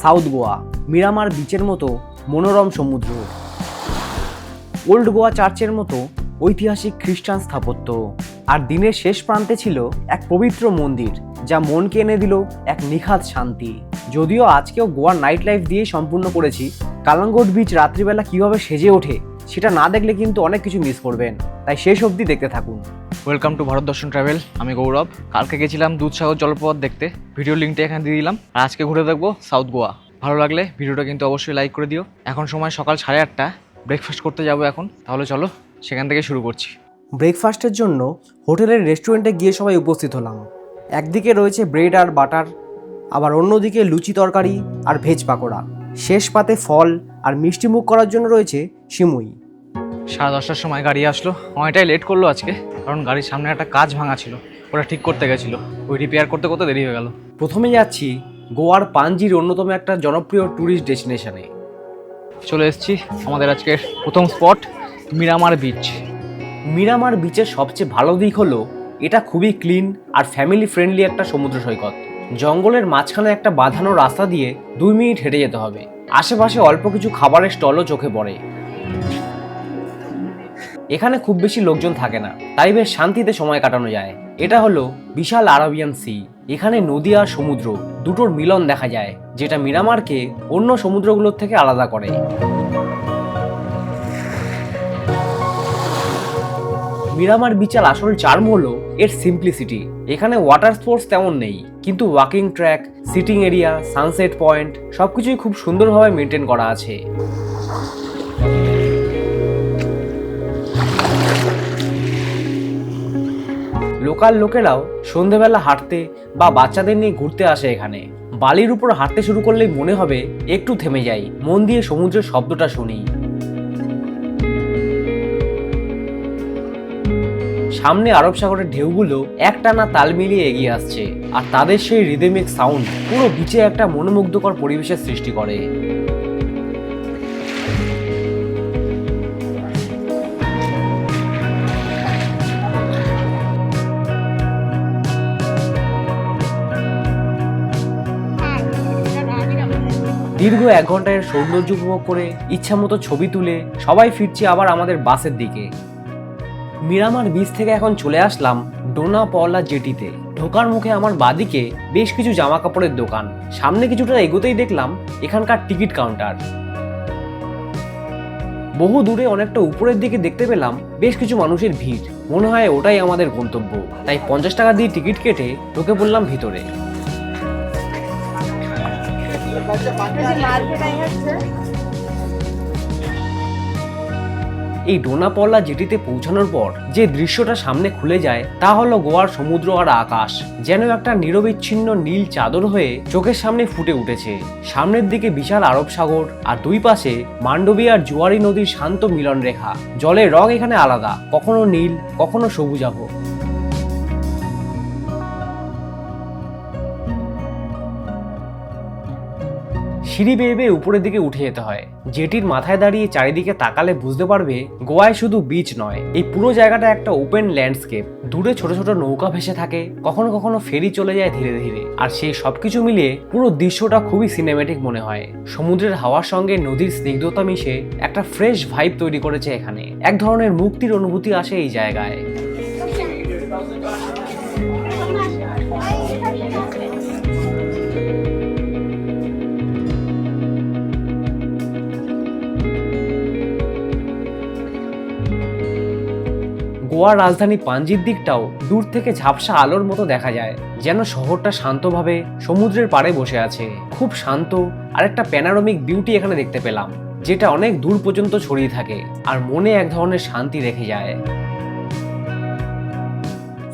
South Goa, Miramar বিচের মতো মনোরম সমুদ্র। ওল্ড গোয়া চার্চের মতো ঐতিহাসিক খ্রিস্টান স্থাপত্য। আর দিনের শেষ প্রান্তে ছিল এক পবিত্র মন্দির, যা মনকে এনে দিল এক নিখাত শান্তি। যদিও আজকেও গোয়ার নাইট লাইফ দিয়েই সম্পূর্ণ করেছি কালাঙ্গোট বিচ রাত্রিবেলা কীভাবে সেজে ওঠে, সেটা না দেখলে কিন্তু অনেক কিছু মিস করবেন। তাই শেষ অবধি দেখতে থাকুন। ওয়েলকাম টু ভারত দর্শন ট্রাভেল আমি গৌরব। কালকে গেছিলাম দুধসাগর জলপ্রপাত দেখতে। ভিডিও লিঙ্কটা এখানে দিয়ে দিলাম। আর আজকে ঘুরে দেখব সাউথ গোয়া ভালো লাগলে ভিডিওটা কিন্তু অবশ্যই লাইক করে দিও। এখন সময় সকাল সাড়ে আটটা। ব্রেকফাস্ট করতে যাব এখন। তাহলে চলো সেখান থেকে শুরু করছি। ব্রেকফাস্টের জন্য হোটেলের রেস্টুরেন্টে গিয়ে সবাই উপস্থিত হলাম। একদিকে রয়েছে ব্রেড আর বাটার আবার অন্যদিকে লুচি তরকারি আর ভেজ পাকোড়া। শেষ পাতে ফল আর মিষ্টি মুখ করার জন্য রয়েছে সিমুই। সাড়ে দশটার সময় গাড়ি আসলো। অনেকটাই লেট করল আজকে কারণ গাড়ির সামনে একটা কাজ ভাঙা ছিল ওটা ঠিক করতে গেছিল। ওই রিপেয়ার করতে করতে দেরি হয়ে গেল। প্রথমে যাচ্ছি গোয়ার পাঞ্জির অন্যতম একটা জনপ্রিয় ট্যুরিস্ট ডেস্টিনেশনে চলে এসেছি আমাদের আজকের প্রথম স্পট মিরামার বিচ মিরামার বিচের সবচেয়ে ভালো দিক হলো এটা খুবই ক্লিন আর ফ্যামিলি ফ্রেন্ডলি একটা সমুদ্র সৈকত। জঙ্গলের মাঝখানে একটা বাঁধানো রাস্তা দিয়ে দুই মিনিট হেঁটে যেতে হবে। আশেপাশে অল্প কিছু খাবারের স্টলও চোখে পড়ে। এখানে খুব বেশি লোকজন থাকে না। তাই বেশ শান্তিতে সময় কাটানো যায়। এটা হলো বিশাল আরবিয়ান সি। এখানে নদী আর সমুদ্র দুটোর মিলন দেখা যায়, যেটা মিরামারকে অন্য সমুদ্রগুলোর থেকে আলাদা করে। মিরামার বিচার আসল চার্ম হলো এর সিম্পলিসিটি এখানে ওয়াটার স্পোর্টস তেমন নেই, কিন্তু walking track sitting area sunset point সবকিছুই খুব সুন্দরভাবে মেনটেন করা আছে। লোকাল লোকেরাও সন্ধেবেলা হাঁটতে বা বাচ্চাদের নিয়ে ঘুরতে আসে এখানে। বালির উপর হাঁটতে শুরু করলেই মনে হবে একটু থেমে যাই, মন দিয়ে সমুদ্রের শব্দটা শুনি। সামনে আরব সাগরের ঢেউগুলো একটানা তাল মিলিয়ে এগিয়ে আসছে, আর তাদের সেই রিদমিক সাউন্ড পুরো বিচে একটা মনোমুগ্ধকর পরিবেশের সৃষ্টি করে। দীর্ঘ এক ঘণ্টার সৌন্দর্য উপভোগ করে ইচ্ছামতো ছবি তুলে সবাই ফিরছে আবার আমাদের বাসের দিকে। মিরামার বিচ থেকে এখন চলে আসলাম ডোনা পওলা জেটিতে। ঢোকার মুখে আমার বাদিকে বেশ কিছু জামা কাপড়ের দোকান। সামনে কিছুটা এগোতেই দেখলাম এখানকার টিকিট কাউন্টার। বহু দূরে অনেকটা উপরের দিকে দেখতে পেলাম বেশ কিছু মানুষের ভিড়। মনে হয় ওটাই আমাদের গন্তব্য। তাই পঞ্চাশ টাকা দিয়ে টিকিট কেটে ঢুকে পড়লাম ভিতরে। এই ডোনাপল্লা জেটিতে পৌঁছানোর পর যে দৃশ্যটা সামনে খুলে যায়, তা হলো গোয়ার সমুদ্র আর আকাশ, যেন একটা নিরবিচ্ছিন্ন নীল চাদর হয়ে চোখের সামনে ফুটে উঠেছে। সামনের দিকে বিশাল আরব সাগর, আর দুই পাশে মান্ডবী আর জুয়ারি নদীর শান্ত মিলন রেখা জলের রং এখানে আলাদা, কখনো নীল, কখনো সবুজাভ। সিঁড়ি বেয়ে বেয়ে উপরের দিকে উঠে যেতে হয়। জেটির মাথায় দাঁড়িয়ে চারিদিকে তাকালে বুঝতে পারবে গোয়ায় শুধু বিচ নয়। এই পুরো জায়গাটা একটা ওপেন ল্যান্ডস্কেপ দূরে ছোট ছোট নৌকা ভেসে থাকে। কখনো কখনো ফেরি চলে যায় ধীরে ধীরে। আর সেই সবকিছু মিলিয়ে পুরো দৃশ্যটা খুবই সিনেমেটিক মনে হয়। সমুদ্রের হাওয়ার সঙ্গে নদীর স্নিগ্ধতা মিশে একটা ফ্রেশ ভাইব তৈরি করেছে এখানে। এক ধরনের মুক্তির অনুভূতি আসে এই জায়গায়। গোয়ার রাজধানী পাঞ্জির দিকটাও দূর থেকে ঝাপসা আলোর মতো দেখা যায়, যেন শহরটা শান্তভাবে সমুদ্রের পাড়ে বসে আছে। খুব শান্ত আর একটা প্যানারোমিক বিউটি এখানে দেখতে পেলাম, যেটা অনেক দূর পর্যন্ত ছড়িয়ে থাকে আর মনে এক ধরনের শান্তি রেখে যায়।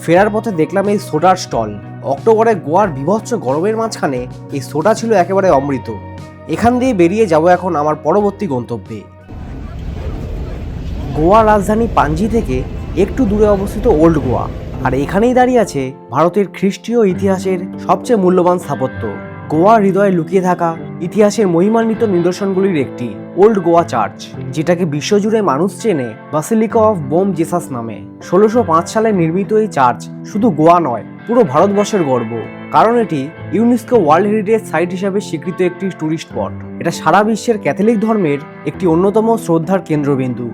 ফেরার পথে দেখলাম এই সোডার স্টল। অক্টোবরে গোয়ার বিভৎস গরমের মাঝখানে এই সোডা ছিল একেবারে অমৃত। এখান দিয়ে বেরিয়ে যাব এখন আমার পরবর্তী গন্তব্যে। গোয়া রাজধানী পাঞ্জি থেকে একটু দূরে অবস্থিত ওল্ড গোয়া। আর এখানেই দাঁড়িয়ে আছে ভারতের খ্রিস্টীয় ইতিহাসের সবচেয়ে মূল্যবান স্থাপত্য। গোয়ার হৃদয়ে লুকিয়ে থাকা ইতিহাসের মহিমান্বিত নিদর্শনগুলির একটি ওল্ড গোয়া চার্চ, যেটাকে বিশ্বজুড়ে মানুষ চেনে বাসিলিকা অফ বোম জেসাস নামে। ষোলোশো সালে নির্মিত এই চার্চ শুধু গোয়া নয়, পুরো ভারতবর্ষের গর্ব। কারণ এটি ইউনেস্কো ওয়ার্ল্ড হেরিটেজ সাইট হিসাবে স্বীকৃত একটি ট্যুরিস্ট স্পট। এটা সারা বিশ্বের ক্যাথলিক ধর্মের একটি অন্যতম শ্রদ্ধার কেন্দ্রবিন্দু।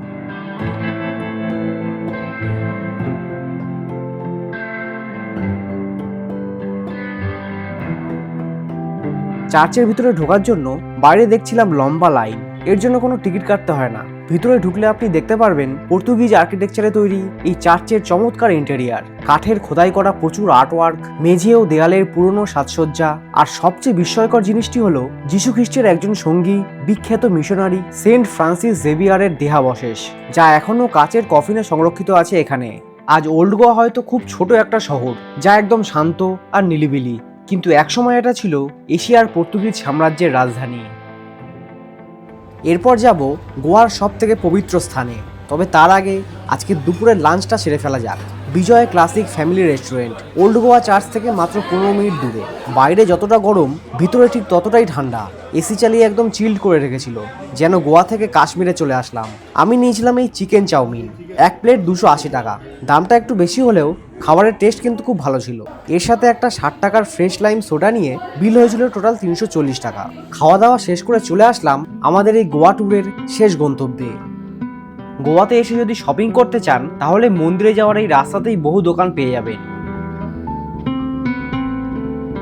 চার্চের ভিতরে ঢোকার জন্য বাইরে দেখছিলাম লম্বা লাইন। এর জন্য কোনো টিকিট কাটতে হয় না। ভিতরে ঢুকলে আপনি দেখতে পারবেন পর্তুগিজ আর্কিটেকচারে তৈরি এই চার্চের চমৎকার ইন্টেরিয়ার কাঠের খোদাই করা প্রচুর আর্টওয়ার্ক মেঝে ও দেয়ালের পুরনো সাজসজ্জা, আর সবচেয়ে বিস্ময়কর জিনিসটি হলো যীশু খ্রিস্টের একজন সঙ্গী, বিখ্যাত মিশনারি সেন্ট ফ্রান্সিস জেভিয়ারের দেহাবশেষ, যা এখনও কাচের কফিনে সংরক্ষিত আছে এখানে। আজ ওল্ড গোয়া হয়তো খুব ছোট একটা শহর, যা একদম শান্ত আর নিলিবিলি। কিন্তু একসময় এটা ছিল এশিয়ার পর্তুগিজ সাম্রাজ্যের রাজধানী। এরপর যাব গোয়ার সব থেকে পবিত্র স্থানে, তবে তার আগে আজকে দুপুরের লাঞ্চটা সেরে ফেলা যাক। Vijay classic family restaurant. Old Goa church থেকে মাত্র পনেরো মিনিট দূরে। বাইরে যতটা গরম, ভিতরে ঠিক ততটাই ঠান্ডা। এসি চালিয়ে একদম চিল্ড করে রেখেছিল, যেন গোয়া থেকে কাশ্মীরে চলে আসলাম। আমি নিয়েছিলাম এই চিকেন চাউমিন, এক প্লেট দুশো আশি টাকা। দামটা একটু বেশি হলেও খাবারের টেস্ট কিন্তু খুব ভালো ছিল। এর সাথে একটা ষাট টাকার ফ্রেশ লাইম সোডা নিয়ে বিল হয়েছিল টোটাল তিনশো চল্লিশ টাকা। খাওয়া দাওয়া শেষ করে চলে আসলাম আমাদের এই গোয়া ট্যুরের শেষ গন্তব্যে। গোয়াতে এসে যদি শপিং করতে চান, তাহলে মন্দিরে যাওয়ার এই রাস্তাতেই বহু দোকান পেয়ে যাবেন।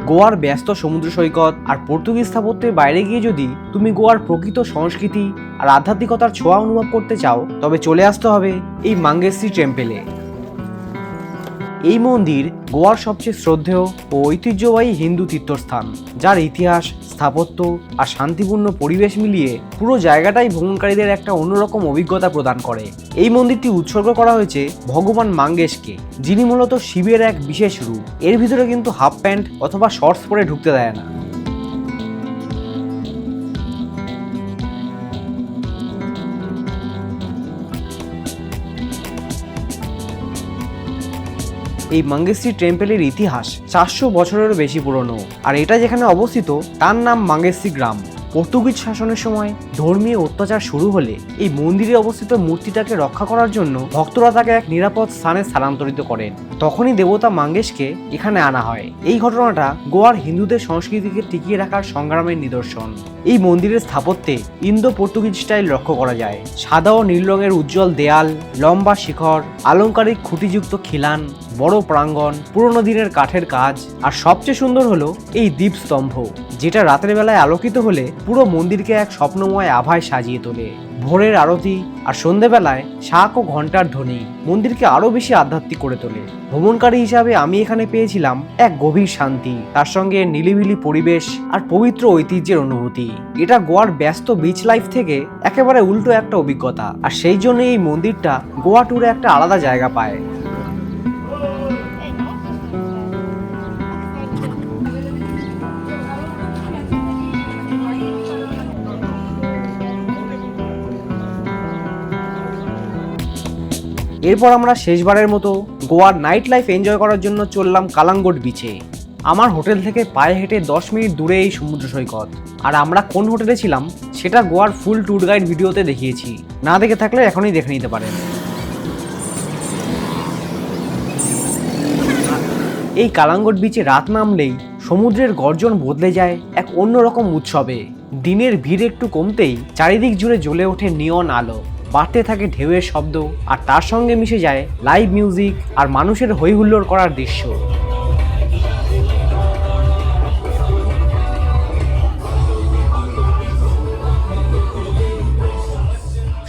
গোয়ার ব্যস্ত সমুদ্র সৈকত আর পর্তুগিজ স্থাপত্যের বাইরে গিয়ে যদি তুমি গোয়ার প্রকৃত সংস্কৃতি আর আধ্যাত্মিকতার ছোঁয়া অনুভব করতে চাও, তবে চলে আসতে হবে এই মাঙ্গেশ্রী টেম্পেলে এই মন্দির গোয়ার সবচেয়ে শ্রদ্ধেয় ও ঐতিহ্যবাহী হিন্দু তীর্থস্থান, যার ইতিহাস, স্থাপত্য আর শান্তিপূর্ণ পরিবেশ মিলিয়ে পুরো জায়গাটাই ভ্রমণকারীদের একটা অন্যরকম অভিজ্ঞতা প্রদান করে। এই মন্দিরটি উৎসর্গ করা হয়েছে ভগবান মাঙ্গেশকে, যিনি মূলত শিবের এক বিশেষ রূপ। এর ভিতরে কিন্তু হাফ প্যান্ট অথবা শর্টস পরে ঢুকতে দেয় না। এই মাঙ্গেশ্রী টেম্পেলের ইতিহাস চারশো বছরেরও বেশি পুরনো। আর এটা যেখানে অবস্থিত, তার নাম মাঙ্গেশ্রী গ্রাম। পর্তুগিজ শাসনের সময় ধর্মীয় অত্যাচার শুরু হলে এই মন্দিরে অবস্থিত মূর্তিটাকে রক্ষা করার জন্য ভক্তরা তাকে এক নিরাপদ স্থানে স্থানান্তরিত করেন। তখনই দেবতা মাঙ্গেশকে এখানে আনা হয়। এই ঘটনাটা গোয়ার হিন্দুদের সংস্কৃতিকে টিকিয়ে রাখার সংগ্রামের নিদর্শন। এই মন্দিরের স্থাপত্যে ইন্দো পর্তুগিজ স্টাইল লক্ষ্য করা যায়। সাদা ও নীল রঙের উজ্জ্বল দেয়াল, লম্বা শিখর, আলংকারিক খুঁটিযুক্ত খিলান, বড় প্রাঙ্গণ, পুরনো দিনের কাঠের কাজ, আর সবচেয়ে সুন্দর হলো এই দীপস্তম্ভ যেটা রাতের বেলায় আলোকিত হলে পুরো মন্দিরকে এক স্বপ্নময় আভায় সাজিয়ে তোলে। ভোরের আরতি আর সন্ধেবেলায় শাক ও ঘণ্টার ধ্বনি মন্দিরকে আরও বেশি আধ্যাত্মিক করে তোলে। ভ্রমণকারী হিসাবে আমি এখানে পেয়েছিলাম এক গভীর শান্তি, তার সঙ্গে নিলিবিলি পরিবেশ আর পবিত্র ঐতিহ্যের অনুভূতি। এটা গোয়ার ব্যস্ত বিচ লাইফ থেকে একেবারে উল্টো একটা অভিজ্ঞতা। আর সেই জন্য এই মন্দিরটা গোয়া ট্যুরে একটা আলাদা জায়গা পায়। এরপর আমরা শেষবারের মতো গোয়ার নাইট লাইফ এনজয় করার জন্য চললাম কালাঙ্গোট বিচে আমার হোটেল থেকে পায়ে হেঁটে দশ মিনিট দূরে এই সমুদ্র সৈকত। আর আমরা কোন হোটেলে ছিলাম, সেটা গোয়ার ফুল ট্যুর গাইড ভিডিওতে দেখিয়েছি। না দেখে থাকলে এখনই দেখে নিতে পারেন। এই কালাঙ্গট বিচে রাত নামলেই সমুদ্রের গর্জন বদলে যায় এক অন্যরকম উৎসবে। দিনের ভিড় একটু কমতেই চারিদিক জুড়ে জ্বলে ওঠে নিয়ন আলো। বাড়তে থাকে ঢেউয়ের শব্দ, আর তার সঙ্গে মিশে যায় লাইভ মিউজিক আর মানুষের হইহুল্লোড় করার দৃশ্য।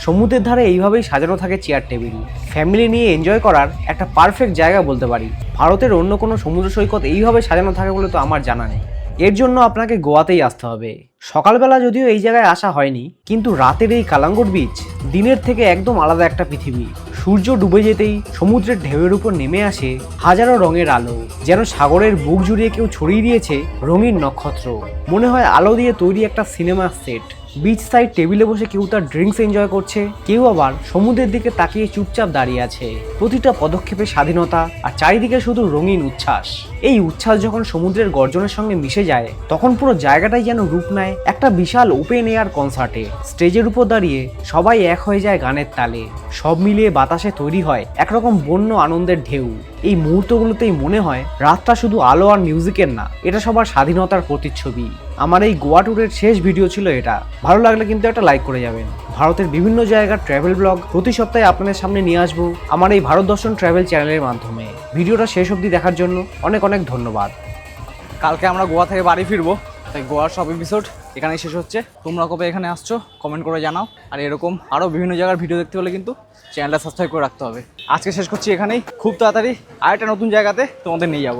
সমুদ্রের ধারে এইভাবেই সাজানো থাকে চেয়ার টেবিল ফ্যামিলি নিয়ে এনজয় করার একটা পারফেক্ট জায়গা বলতে পারি। ভারতের অন্য কোনো সমুদ্র সৈকত এইভাবে সাজানো থাকে বলে তো আমার জানা নেই। এর জন্য আপনাকে গোয়াতেই আসতে হবে। সকালবেলা যদিও এই জায়গায় আসা হয়নি, কিন্তু রাতের এই কালাঙ্গুর বিচ দিনের থেকে একদম আলাদা একটা পৃথিবী। সূর্য ডুবে যেতেই সমুদ্রের ঢেউয়ের উপর নেমে আসে হাজারো রঙের আলো, যেন সাগরের বুক জুড়িয়ে কেউ ছড়িয়ে দিয়েছে রঙিন নক্ষত্র। মনে হয় আলো দিয়ে তৈরি একটা সিনেমা সেট। বিচ সাইড টেবিলে বসে কেউ তার ড্রিঙ্কস এনজয় করছে, কেউ আবার সমুদ্রের দিকে তাকিয়ে চুপচাপ দাঁড়িয়ে আছে। প্রতিটা পদক্ষেপে স্বাধীনতা আর চারিদিকে শুধু রঙিন উচ্ছ্বাস। এই উচ্ছ্বাস যখন সমুদ্রের গর্জনের সঙ্গে মিশে যায়, তখন পুরো জায়গাটাই যেন রূপ নেয় একটা বিশাল ওপেন এয়ার কনসার্টে স্টেজের উপর দাঁড়িয়ে সবাই এক হয়ে যায় গানের তালে। সব মিলিয়ে বাতাসে তৈরি হয় একরকম বন্য আনন্দের ঢেউ। এই মুহূর্তগুলোতেই মনে হয় রাতটা শুধু আলো আর মিউজিকের না, এটা সবার স্বাধীনতার প্রতিচ্ছবি। আমার এই গোয়া ট্যুরের শেষ ভিডিও ছিল এটা। ভালো লাগলে কিন্তু একটা লাইক করে যাবেন। ভারতের বিভিন্ন জায়গার ট্রাভেল ব্লগ প্রতি সপ্তাহে আপনাদের সামনে নিয়ে আসব আমার এই ভারত দর্শন ট্রাভেল চ্যানেলের মাধ্যমে। ভিডিওটা শেষ অবধি দেখার জন্য অনেক অনেক ধন্যবাদ। কালকে আমরা গোয়া থেকে বাড়ি ফিরবো। তাই গোয়ার সব এপিসোড এখানেই শেষ হচ্ছে। তোমরা কবে এখানে আসছো কমেন্ট করে জানাও। আর এরকম আরও বিভিন্ন জায়গার ভিডিও দেখতে হলে কিন্তু চ্যানেলটা সাবস্ক্রাইব করে রাখতে হবে। আজকে শেষ করছি এখানেই। খুব তাড়াতাড়ি আরেকটা নতুন জায়গাতে তোমাদের নিয়ে যাব।